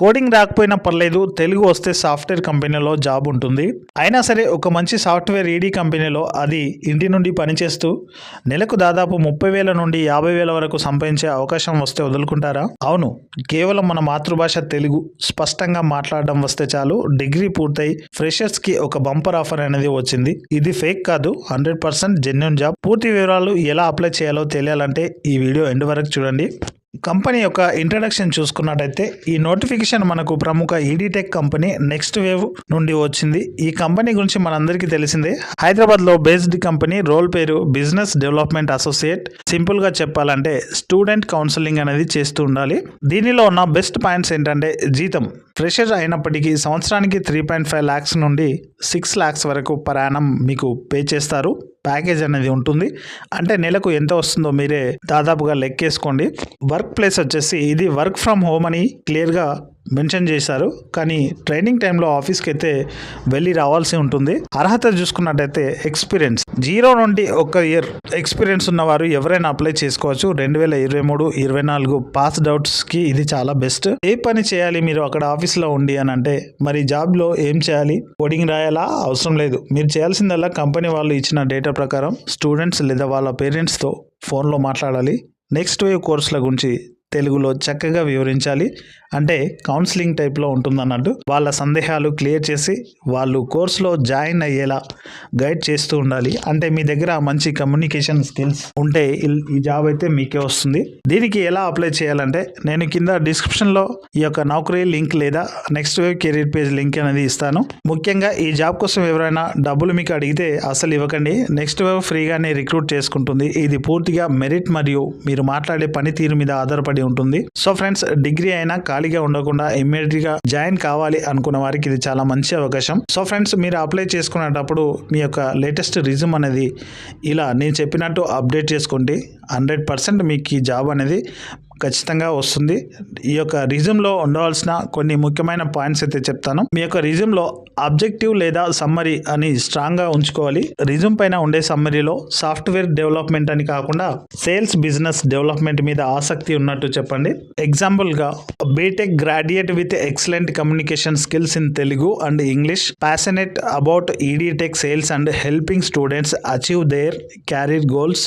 Coding రాకపోయినా పర్లేదు తెలుగు వస్తే సాఫ్ట్వేర్ కంపెనీలో జాబ్ ఉంటుంది. అయినా సరే ఒక మంచి సాఫ్ట్వేర్ ఈడీ కంపెనీలో అది ఇంటి నుండి పనిచేస్తూ నెలకు దాదాపు ముప్పై వేల నుండి యాభై వేల వరకు సంపాదించే అవకాశం వస్తే వదులుకుంటారా? అవును కేవలం మన మాతృభాష తెలుగు స్పష్టంగా మాట్లాడడం వస్తే చాలు డిగ్రీ పూర్తయి ఫ్రెషర్స్కి ఒక బంపర్ ఆఫర్ అనేది వచ్చింది. ఇది ఫేక్ కాదు హండ్రెడ్ పర్సెంట్ జెన్యున్ జాబ్. పూర్తి వివరాలు ఎలా అప్లై చేయాలో తెలియాలంటే ఈ వీడియో ఎండ్ వరకు చూడండి. కంపెనీ యొక్క ఇంట్రడక్షన్ చూసుకున్నట్టయితే ఈ నోటిఫికేషన్ మనకు ప్రముఖ ఈడీటెక్ కంపెనీ నెక్స్ట్ వేవ్ నుండి వచ్చింది. ఈ కంపెనీ గురించి మనందరికీ తెలిసిందే. హైదరాబాద్లో బేస్డ్ కంపెనీ రోల్ పేరు బిజినెస్ డెవలప్మెంట్ అసోసియేట్ సింపుల్గా చెప్పాలంటే స్టూడెంట్ కౌన్సిలింగ్ అనేది చేస్తూ ఉండాలి. దీనిలో ఉన్న బెస్ట్ పాయింట్స్ ఏంటంటే జీతం. ఫ్రెషర్ అయినప్పటికీ సంవత్సరానికి త్రీ పాయింట్ ఫైవ్ ల్యాక్స్ నుండి సిక్స్ ల్యాక్స్ వరకు ప్రయాణం మీకు పే చేస్తారు. ప్యాకేజ్ అనేది ఉంటుంది. అంటే నెలకు ఎంత వస్తుందో మీరే దాదాపుగా లెక్కేసుకోండి. వర్క్ ప్లేస్ వచ్చేసి ఇది వర్క్ ఫ్రమ్ హోమ్ అని క్లియర్గా మెన్షన్ చేశారు. కానీ ట్రైనింగ్ టైంలో ఆఫీస్కి అయితే వెళ్ళి రావాల్సి ఉంటుంది. అర్హత చూసుకున్నట్టయితే ఎక్స్పీరియన్స్. జీరో నుండి ఒక ఇయర్ ఎక్స్పీరియన్స్ ఉన్నవారు ఎవరైనా అప్లై చేసుకోవచ్చు. రెండు వేల ఇరవై మూడు ఇరవై నాలుగు పాస్ డౌట్స్కి ఇది చాలా బెస్ట్. ఏ పని చేయాలి మీరు అక్కడ ఆఫీస్లో ఉండి అని అంటే మరి జాబ్లో ఏం చేయాలి? కోడింగ్ రాయాలా? అవసరం లేదు. మీరు చేయాల్సిందల్లా కంపెనీ వాళ్ళు ఇచ్చిన డేటా ప్రకారం స్టూడెంట్స్ లేదా వాళ్ళ పేరెంట్స్తో ఫోన్లో మాట్లాడాలి. నెక్స్ట్ వేవ్ కోర్సుల గురించి తెలుగులో చక్కగా వివరించాలి. అంటే కౌన్సిలింగ్ టైప్లో ఉంటుందన్నట్టు వాళ్ళ సందేహాలు క్లియర్ చేసి వాళ్ళు కోర్సులో జాయిన్ అయ్యేలా గైడ్ చేస్తూ ఉండాలి. అంటే మీ దగ్గర మంచి కమ్యూనికేషన్ స్కిల్స్ ఉంటే ఈ జాబ్ అయితే మీకే వస్తుంది. దీనికి ఎలా అప్లై చేయాలంటే నేను కింద డిస్క్రిప్షన్లో ఈ యొక్క నౌకరీ లింక్ లేదా next wave career page link అనేది ఇస్తాను. ముఖ్యంగా ఈ జాబ్ కోసం ఎవరైనా డబ్బులు మీకు అడిగితే అసలు ఇవ్వకండి. నెక్స్ట్ వేవ్ ఫ్రీగానే రిక్రూట్ చేసుకుంటుంది. ఇది పూర్తిగా మెరిట్ మరియు మీరు మాట్లాడే పనితీరు మీద ఆధారపడి ఉంటుంది. సో ఫ్రెండ్స్ డిగ్రీ అయినా ఖాళీగా ఉండకుండా ఇమ్మీడియట్గా జాయిన్ కావాలి అనుకున్న వారికి ఇది చాలా మంచి అవకాశం. సో ఫ్రెండ్స్ మీరు అప్లై చేసుకునేటప్పుడు మీ యొక్క లేటెస్ట్ రిజ్యూమ్ అనేది ఇలా నేను చెప్పినట్టు అప్డేట్ చేసుకోండి హండ్రెడ్ పర్సెంట్ మీకు ఈ జాబ్ అనేది ఖచ్చితంగా వస్తుంది. ఈ యొక్క రిజ్యూమ్లో ఉండవలసిన కొన్ని ముఖ్యమైన పాయింట్స్ అయితే చెప్తాను. మీ యొక్క రిజ్యూమ్లో అబ్జెక్టివ్ లేదా సమ్మరీ అని స్ట్రాంగ్గా ఉంచుకోవాలి. రిజ్యూమ్ పైన ఉండే సమ్మరీలో సాఫ్ట్వేర్ డెవలప్మెంట్ అని కాకుండా సేల్స్ బిజినెస్ డెవలప్మెంట్ మీద ఆసక్తి ఉన్నట్టు చెప్పండి. ఎగ్జాంపుల్గా BTech graduate with excellent communication skills in Telugu and English passionate about edtech sales and helping students achieve their career goals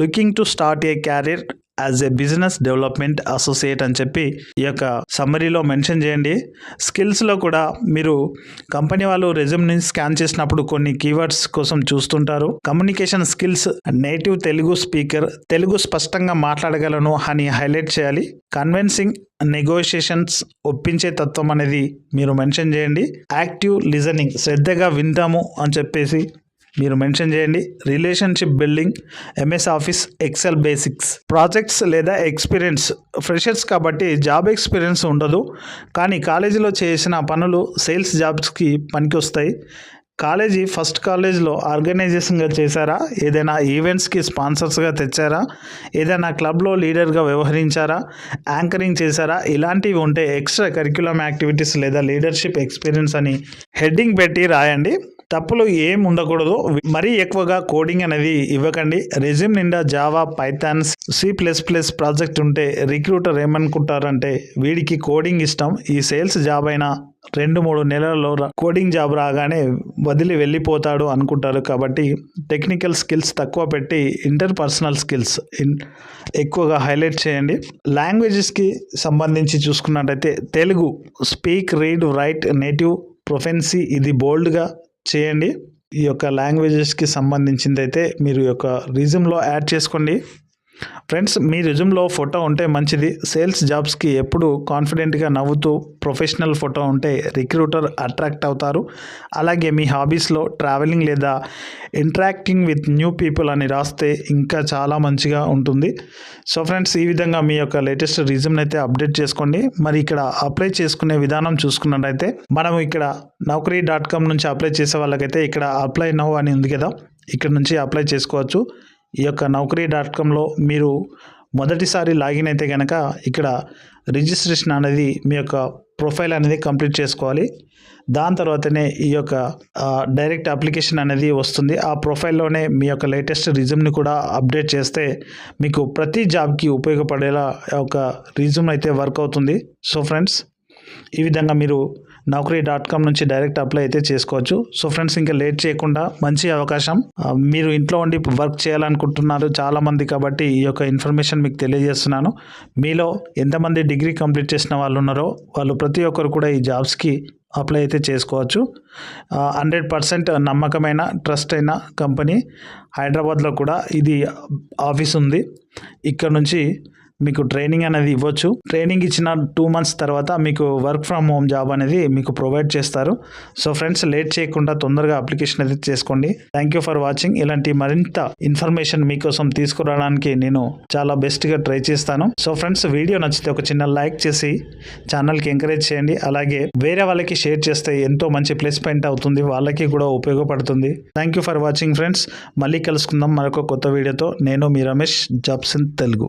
looking to start a career as a business development associate అని చెప్పి ఈ యొక్క సమ్మరీలో mention చేయండి. స్కిల్స్లో కూడా మీరు company వాళ్ళు రెజ్యూమ్ని scan చేసినప్పుడు కొన్ని కీవర్డ్స్ కోసం చూస్తుంటారు. Communication skills native Telugu speaker Telugu స్పష్టంగా మాట్లాడగలను అని హైలైట్ చేయాలి. కన్విన్సింగ్ నెగోషియేషన్స్ ఒప్పించే తత్వం అనేది మీరు మెన్షన్ చేయండి. యాక్టివ్ లిజనింగ్ శ్రద్ధగా వింటాము అని చెప్పేసి మీరు మెన్షన్ చేయండి. Relationship building MS Office Excel basics. Projects లేదా ఎక్స్పీరియన్స్. ఫ్రెషర్స్ కాబట్టి జాబ్ ఎక్స్పీరియన్స్ ఉండదు. కానీ కాలేజీలో చేసిన పనులు సేల్స్ జాబ్స్కి పనికి వస్తాయి కాలేజీ ఫస్ట్ కాలేజ్లో ఆర్గనైజేషన్గా చేశారా? ఏదైనా ఈవెంట్స్కి స్పాన్సర్స్గా తెచ్చారా? ఏదైనా క్లబ్లో లీడర్గా వ్యవహరించారా? యాంకరింగ్ చేశారా? ఇలాంటివి ఉంటే ఎక్స్ట్రా కరిక్యులం యాక్టివిటీస్ లేదా లీడర్షిప్ ఎక్స్పీరియన్స్ అని హెడ్డింగ్ పెట్టి రాయండి. తప్పులు ఏం ఉండకూడదు. మరీ ఎక్కువగా కోడింగ్ అనేది ఇవ్వకండి. రెజ్యూమ్ నిండా Java Pythons C plus plus project ఉంటే రిక్రూటర్ ఏమనుకుంటారంటే వీడికి కోడింగ్ ఇష్టం. ఈ సేల్స్ జాబ్ అయినా రెండు మూడు నెలల్లో కోడింగ్ జాబ్ రాగానే వదిలి వెళ్ళిపోతాడు అనుకుంటారు కాబట్టి టెక్నికల్ స్కిల్స్ తక్కువ పెట్టి ఇంటర్ పర్సనల్ స్కిల్స్ ఇన్ ఎక్కువగా హైలైట్ చేయండి. లాంగ్వేజెస్కి సంబంధించి చూసుకున్నట్టయితే Telugu speak read write native proficiency ఇది బోల్డ్గా చేయండి. ఈ యొక్క లాంగ్వేజెస్కి సంబంధించిందైతే మీరు యొక్క రీజంలో యాడ్ చేసుకోండి. ఫ్రెండ్స్ మీ రిజ్యూమ్లో ఫోటో ఉంటే మంచిది. సేల్స్ జాబ్స్కి ఎప్పుడు కాన్ఫిడెంట్గా నవ్వుతూ ప్రొఫెషనల్ ఫోటో ఉంటే రిక్రూటర్ అట్రాక్ట్ అవుతారు. అలాగే మీ హాబీస్లో ట్రావెలింగ్ లేదా ఇంటరాక్టింగ్ విత్ న్యూ పీపుల్ అని రాస్తే ఇంకా చాలా మంచిగా ఉంటుంది. సో ఫ్రెండ్స్ ఈ విధంగా మీ యొక్క లేటెస్ట్ రిజ్యూమ్ని అయితే అప్డేట్ చేసుకోండి. మరి ఇక్కడ అప్లై చేసుకునే విధానం చూసుకున్నట్టయితే మనం ఇక్కడ నౌకరీ డాట్ కామ్ నుంచి అప్లై చేసే వాళ్ళకైతే ఇక్కడ అప్లై నౌ అని ఉంది కదా. ఇక్కడ నుంచి అప్లై చేసుకోవచ్చు. ఈ యొక్క నౌకరీ డాట్ కామ్లో మీరు మొదటిసారి లాగిన్ అయితే కనుక ఇక్కడ రిజిస్ట్రేషన్ అనేది మీ యొక్క ప్రొఫైల్ అనేది కంప్లీట్ చేసుకోవాలి. దాని తర్వాతనే ఈ యొక్క డైరెక్ట్ అప్లికేషన్ అనేది వస్తుంది. ఆ ప్రొఫైల్లోనే మీ యొక్క లేటెస్ట్ రిజ్యూమ్ని కూడా అప్డేట్ చేస్తే మీకు ప్రతి జాబ్కి ఉపయోగపడేలా ఒక రిజ్యూమ్ అయితే వర్క్ అవుతుంది. సో ఫ్రెండ్స్ ఈ విధంగా మీరు నౌకరీ డాట్ కామ్ నుంచి డైరెక్ట్ అప్లై అయితే చేసుకోవచ్చు. సో ఫ్రెండ్స్ ఇంకా లేట్ చేయకుండా మంచి అవకాశం. మీరు ఇంట్లో ఉండి వర్క్ చేయాలనుకుంటున్నారు చాలామంది కాబట్టి ఈ యొక్క ఇన్ఫర్మేషన్ మీకు తెలియజేస్తున్నాను. మీలో ఎంతమంది డిగ్రీ కంప్లీట్ చేసిన వాళ్ళు ఉన్నారో వాళ్ళు ప్రతి ఒక్కరు కూడా ఈ జాబ్స్కి అప్లై అయితే చేసుకోవచ్చు. హండ్రెడ్ పర్సెంట్ నమ్మకమైన ట్రస్ట్ అయిన కంపెనీ హైదరాబాద్లో కూడా ఇది ఆఫీస్ ఉంది. ఇక్కడ నుంచి మీకు ట్రైనింగ్ అనేది ఇవ్వచ్చు. ట్రైనింగ్ ఇచ్చిన టూ మంత్స్ తర్వాత మీకు వర్క్ ఫ్రమ్ హోమ్ జాబ్ అనేది మీకు ప్రొవైడ్ చేస్తారు. సో ఫ్రెండ్స్ లేట్ చేయకుండా తొందరగా అప్లికేషన్ అయితే చేసుకోండి. థ్యాంక్ యూ ఫర్ వాచింగ్ ఇలాంటి మరింత ఇన్ఫర్మేషన్ మీకోసం తీసుకురావడానికి నేను చాలా బెస్ట్గా ట్రై చేస్తాను. సో ఫ్రెండ్స్ వీడియో నచ్చితే ఒక చిన్న లైక్ చేసి ఛానల్కి ఎంకరేజ్ చేయండి. అలాగే వేరే వాళ్ళకి షేర్ చేస్తే ఎంతో మంచి ప్లస్ పాయింట్ అవుతుంది. వాళ్ళకి కూడా ఉపయోగపడుతుంది. Thank you for watching friends మళ్ళీ కలుసుకుందాం మరొక కొత్త వీడియోతో. నేను మీ రమేష్ జాబ్సన్ తెలుగు